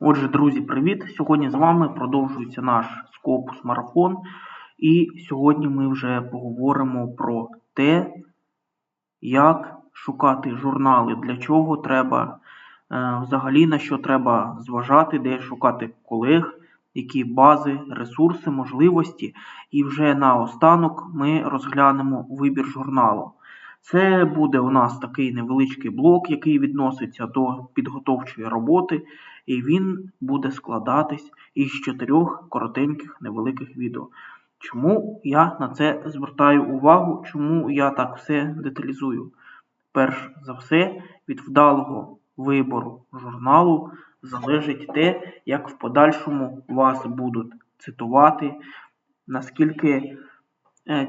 Отже, друзі, привіт! Сьогодні з вами продовжується наш Scopus марафон. І сьогодні ми вже поговоримо про те, як шукати журнали, для чого треба, е, взагалі на що треба зважати, де шукати колег, які бази, ресурси, можливості. І вже наостанок ми розглянемо вибір журналу. Це буде у нас такий невеличкий блок, який відноситься до підготовчої роботи, і він буде складатись із чотирьох коротеньких невеликих відео. Чому я на це звертаю увагу? Чому я так все деталізую? Перш за все, від вдалого вибору журналу залежить те, як в подальшому вас будуть цитувати, наскільки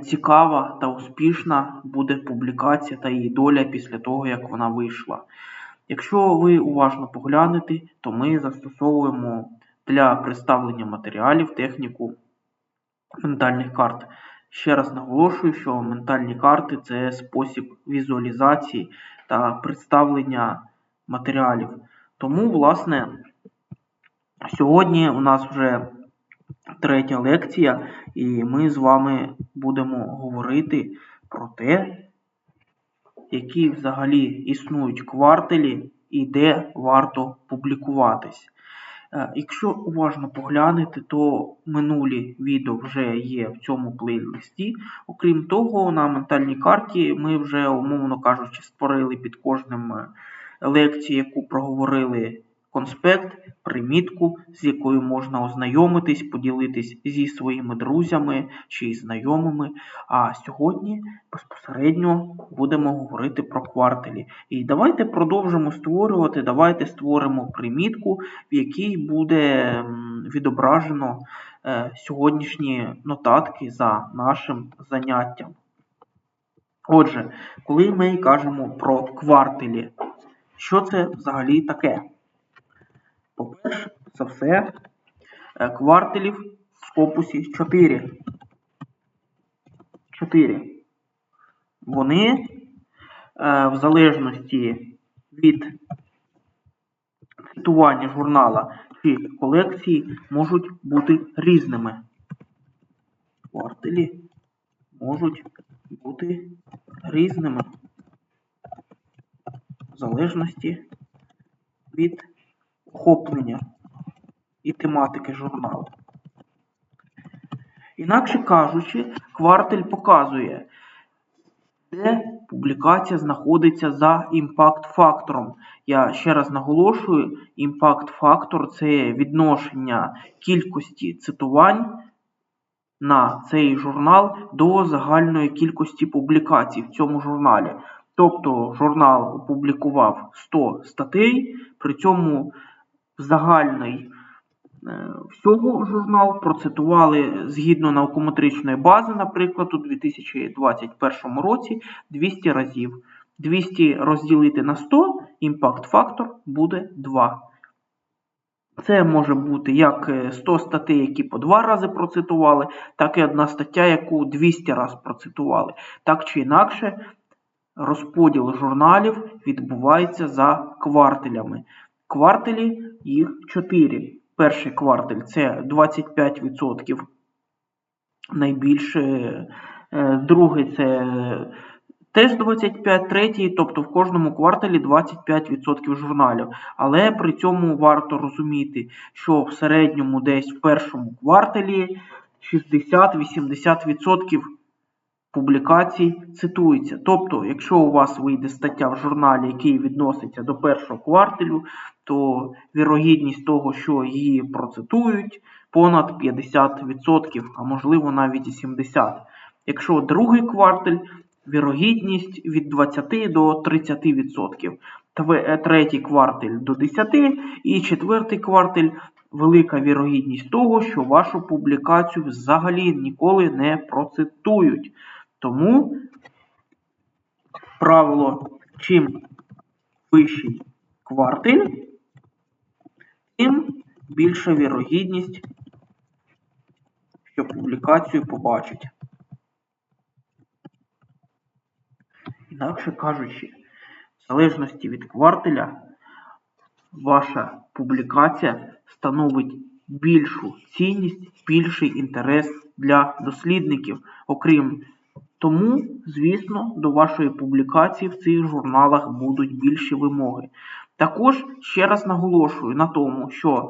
цікава та успішна буде публікація та її доля після того, як вона вийшла. Якщо ви уважно поглянете, то ми застосовуємо для представлення матеріалів техніку ментальних карт. Ще раз наголошую, що ментальні карти це спосіб візуалізації та представлення матеріалів. Тому, власне, сьогодні у нас вже третя лекція, і ми з вами будемо говорити про те, які взагалі існують квартелі і де варто публікуватись. Е, Якщо уважно поглянути, то минулі відео вже є в цьому плейлисті. Окрім того, на ментальній карті ми вже, умовно кажучи, створили під кожним е, лекцію, яку проговорили конспект, примітку, з якою можна ознайомитись, поділитись зі своїми друзями чи знайомими. А сьогодні безпосередньо будемо говорити про квартелі. І давайте продовжимо створювати, давайте створимо примітку, в якій буде відображено е, сьогоднішні нотатки за нашим заняттям. Отже, коли ми кажемо про квартелі, що це взагалі таке? По-перше за все, е, квартелів в скопусі 4. 4. Вони е, в залежності від цитування журнала чи колекції можуть бути різними. Квартелі можуть бути різними в залежності від охоплення і тематики журналу. Інакше кажучи, квартель показує, де публікація знаходиться за імпакт-фактором. Я ще раз наголошую, імпакт-фактор це відношення кількості цитувань на цей журнал до загальної кількості публікацій в цьому журналі. Тобто журнал опублікував 100 статей, при цьому загальний е, всього журнал процитували згідно наукометричної бази, наприклад, у 2021 році 200 разів. 200 розділити на 100, імпакт-фактор буде 2. Це може бути як 100 статей, які по 2 рази процитували, так і одна стаття, яку 200 разів процитували. Так чи інакше, розподіл журналів відбувається за квартелями. Квартелі їх 4. Перший квартель це 25%. Найбільше. Е, другий це теж 25, третій, тобто в кожному кварталі 25% журналів. Але при цьому варто розуміти, що в середньому десь в першому кварталі 60-80% публікацій цитується. Тобто, якщо у вас вийде стаття в журналі, який відноситься до першого кварталю, то вірогідність того, що її процитують, понад 50%, а можливо навіть і 70%. Якщо другий кварталь, вірогідність від 20 до 30%. Е, третій кварталь до 10% і четвертий кварталь велика вірогідність того, що вашу публікацію взагалі ніколи не процитують. Тому правило, чим вищий кварталь, тим більша вірогідність, що публікацію побачить. Інакше кажучи, в залежності від кварталя, ваша публікація становить більшу цінність, більший інтерес для дослідників. Окрім тому, звісно, до вашої публікації в цих журналах будуть більші вимоги. Також ще раз наголошую на тому, що,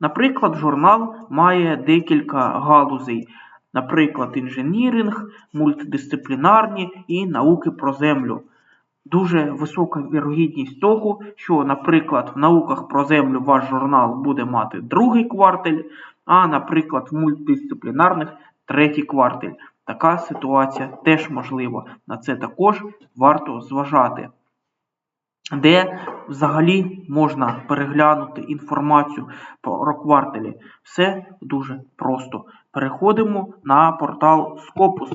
наприклад, журнал має декілька галузей, наприклад, інженіринг, мультидисциплінарні і науки про землю. Дуже висока вірогідність того, що, наприклад, в науках про землю ваш журнал буде мати другий кварталь, а, наприклад, в мультидисциплінарних третій кварталь. Така ситуація теж можлива. На це також варто зважати. Де взагалі можна переглянути інформацію про кварталі? Все дуже просто. Переходимо на портал Scopus.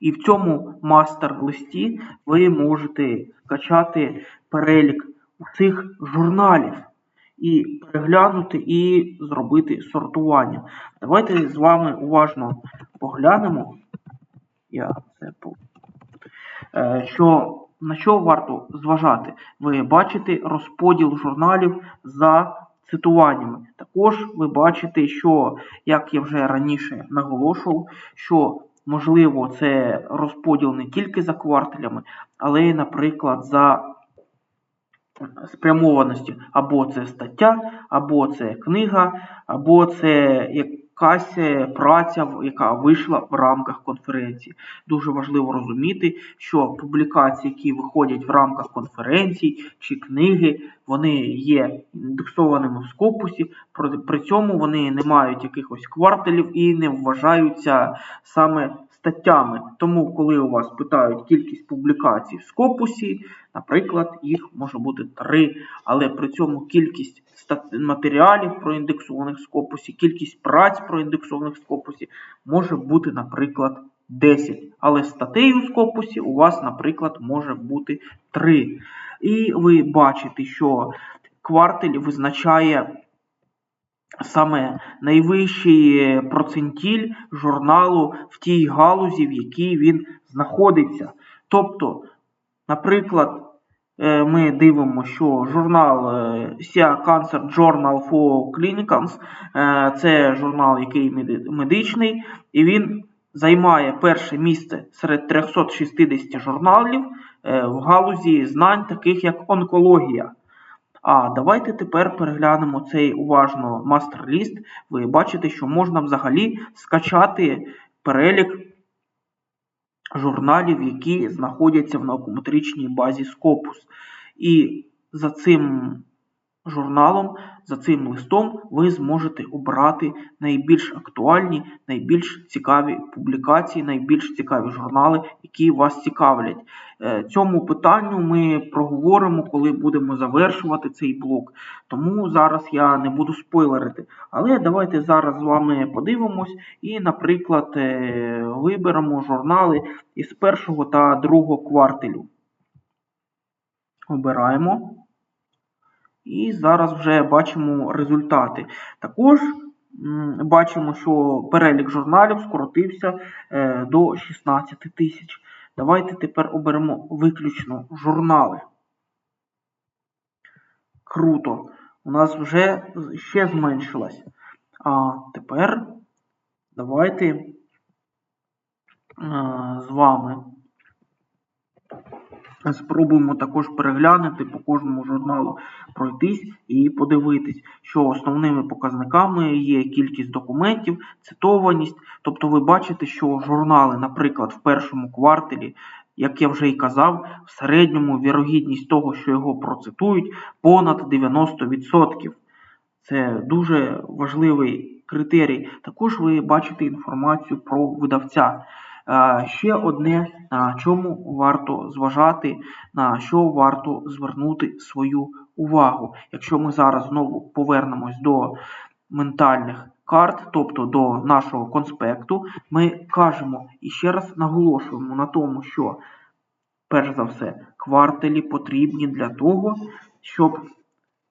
І в цьому мастер-листі ви можете скачати перелік усіх журналів і переглянути і зробити сортування. Давайте з вами уважно поглянемо. Я це. Е, що, на що варто зважати? Ви бачите розподіл журналів за цитуваннями. Також ви бачите, що, як я вже раніше наголошував, що можливо це розподіл не тільки за кварталями, але й, наприклад, за спрямованості. Або це стаття, або це книга, або це якась праця, яка вийшла в рамках конференції. Дуже важливо розуміти, що публікації, які виходять в рамках конференцій чи книги, вони є індексованими в скопусі, при цьому вони не мають якихось кварталів і не вважаються саме статтями. Тому, коли у вас питають кількість публікацій в скопусі, наприклад, їх може бути 3, але при цьому кількість матеріалів проіндексованих в скопусі, кількість праць проіндексованих в скопусі може бути, наприклад, 10. Але статей у скопусі у вас, наприклад, може бути 3. І ви бачите, що кварталь визначає саме найвищий процентіль журналу в тій галузі, в якій він знаходиться. Тобто, наприклад, е, ми дивимося, що журнал е, SIA Cancer Journal for Clinicals е, це журнал, який медичний, і він займає перше місце серед 360 журналів в галузі знань, таких як онкологія. А давайте тепер переглянемо цей уважно мастер-ліст. Ви бачите, що можна взагалі скачати перелік журналів, які знаходяться в наукометричній базі Scopus. І за цим журналом, за цим листом ви зможете обрати найбільш актуальні, найбільш цікаві публікації, найбільш цікаві журнали, які вас цікавлять. Е, цьому питанню ми проговоримо, коли будемо завершувати цей блок. Тому зараз я не буду спойлерити. Але давайте зараз з вами подивимось і, наприклад, е, виберемо журнали із першого та другого кварталю. Обираємо. І зараз вже бачимо результати. Також бачимо, що перелік журналів скоротився е, до 16 тисяч. Давайте тепер оберемо виключно журнали. Круто. У нас вже ще зменшилось. А тепер давайте е, з вами Спробуємо також переглянути по кожному журналу, пройтись і подивитись, що основними показниками є кількість документів, цитованість. Тобто ви бачите, що журнали, наприклад, в першому кварталі, як я вже й казав, в середньому вірогідність того, що його процитують, понад 90%. Це дуже важливий критерій. Також ви бачите інформацію про видавця. Ще одне, на чому варто зважати, на що варто звернути свою увагу. Якщо ми зараз знову повернемось до ментальних карт, тобто до нашого конспекту, ми кажемо і ще раз наголошуємо на тому, що, перш за все, кварталі потрібні для того, щоб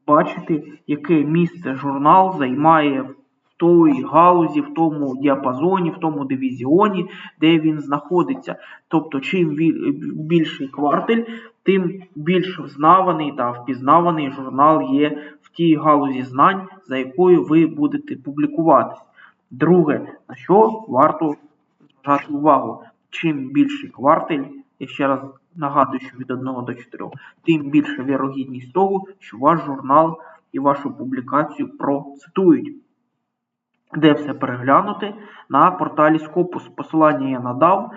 бачити, яке місце журнал займає в той галузі, в тому діапазоні, в тому дивізіоні, де він знаходиться. Тобто, чим більший кварталь, тим більш взнаваний та впізнаваний журнал є в тій галузі знань, за якою ви будете публікуватись. Друге, на що варто зважати увагу, чим більший кварталь, я ще раз нагадую, що від 1 до 4, тим більша вірогідність того, що ваш журнал і вашу публікацію процитують. Де все переглянути на порталі Scopus. Посилання я надав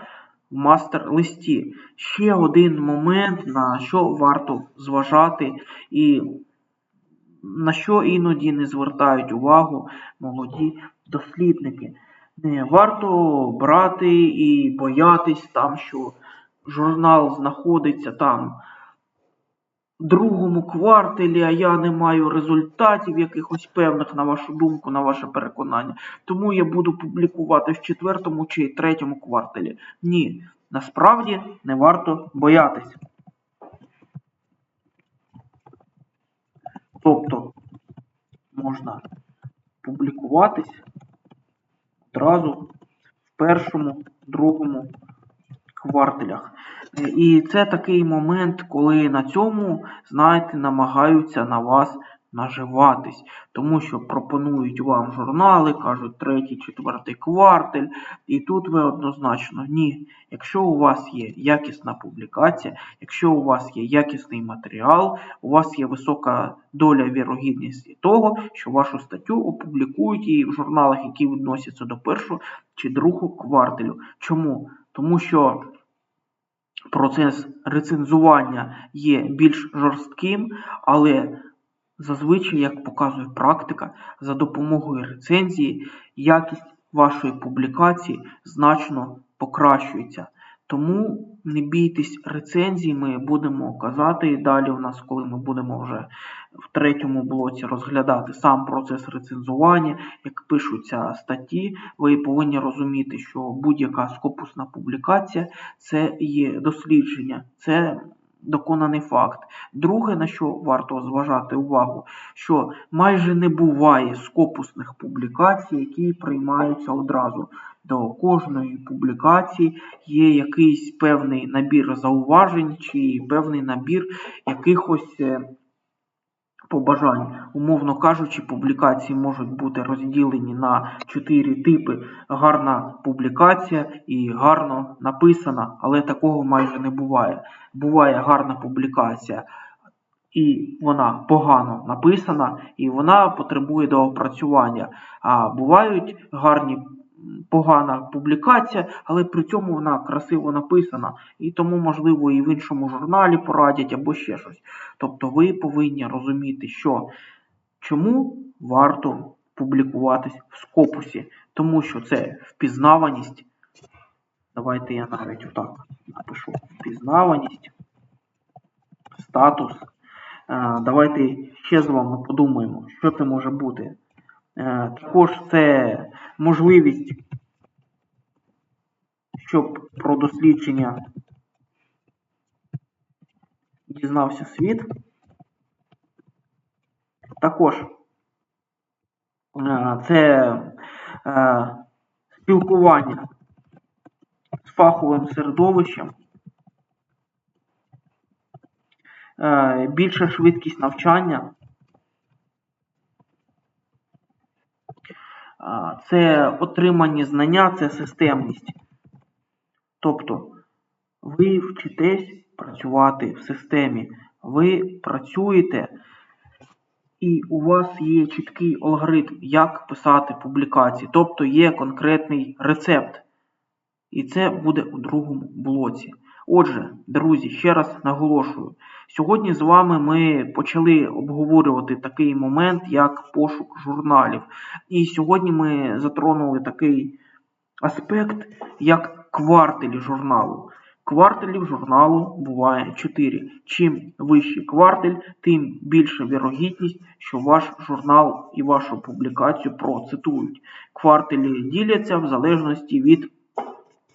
в мастер-листі. Ще один момент, на що варто зважати і на що іноді не звертають увагу молоді дослідники. Не варто брати і боятись там, що журнал знаходиться там другому кварталі, а я не маю результатів якихось певних, на вашу думку, на ваше переконання. Тому я буду публікувати в четвертому чи третьому кварталі. Ні, насправді не варто боятись. Тобто можна публікуватись одразу в першому, другому кварталях. І це такий момент, коли на цьому, знаєте, намагаються на вас наживатись, тому що пропонують вам журнали, кажуть третій, четвертий кварталь, і тут ви однозначно ні. Якщо у вас є якісна публікація, якщо у вас є якісний матеріал, у вас є висока доля вірогідності того, що вашу статтю опублікують і в журналах, які відносяться до першого чи другого кварталю. Чому? Тому що процес рецензування є більш жорстким, але зазвичай, як показує практика, за допомогою рецензії якість вашої публікації значно покращується. Тому не бійтесь рецензій, ми будемо казати далі у нас, коли ми будемо вже в третьому блоці розглядати сам процес рецензування, як пишуться статті, ви повинні розуміти, що будь-яка скопусна публікація це є дослідження, це доконаний факт. Друге, на що варто зважати увагу, що майже не буває скопусних публікацій, які приймаються одразу. До кожної публікації є якийсь певний набір зауважень чи певний набір якихось е, побажань. Умовно кажучи, публікації можуть бути розділені на чотири типи: гарна публікація і гарно написана, але такого майже не буває. Буває гарна публікація. І вона погано написана, і вона потребує доопрацювання. А бувають гарні погана публікація, але при цьому вона красиво написана, і тому, можливо, і в іншому журналі порадять або ще щось. Тобто ви повинні розуміти, що чому варто публікуватись в скопусі, тому що це впізнаваність. Давайте я навіть отак напишу впізнаваність, статус. Е, Давайте ще з вами подумаємо, що це може бути. Е, Також це можливість, щоб про дослідження дізнався світ. Також е, це е, спілкування з фаховим середовищем. Е, більша швидкість навчання. Це отримані знання, це системність. Тобто ви вчитесь працювати в системі, ви працюєте, і у вас є чіткий алгоритм, як писати публікації. Тобто є конкретний рецепт. І це буде у другому блоці. Отже, друзі, ще раз наголошую. Сьогодні з вами ми почали обговорювати такий момент, як пошук журналів. І сьогодні ми затронули такий аспект, як квартелі журналу. Кварталів журналу буває 4. Чим вищий кварталь, тим більша вірогідність, що ваш журнал і вашу публікацію процитують. Кварталі діляться в залежності від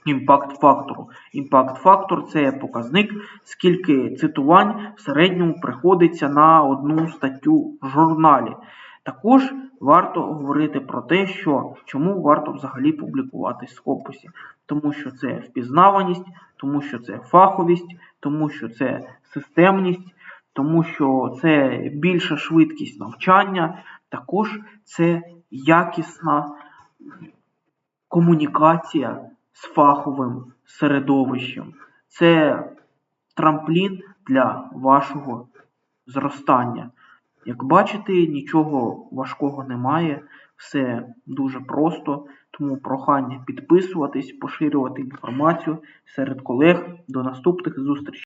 імпакт-фактору. Імпакт-фактор це показник, скільки цитувань в середньому приходиться на одну статтю в журналі. Також варто говорити про те, що чому варто взагалі публікуватись в Скопусі. Тому що це впізнаваність, тому що це фаховість, тому що це системність, тому що це більша швидкість навчання, також це якісна комунікація з фаховим середовищем. Це трамплін для вашого зростання. Як бачите, нічого важкого немає, все дуже просто, тому прохання підписуватись, поширювати інформацію серед колег. До наступних зустрічей!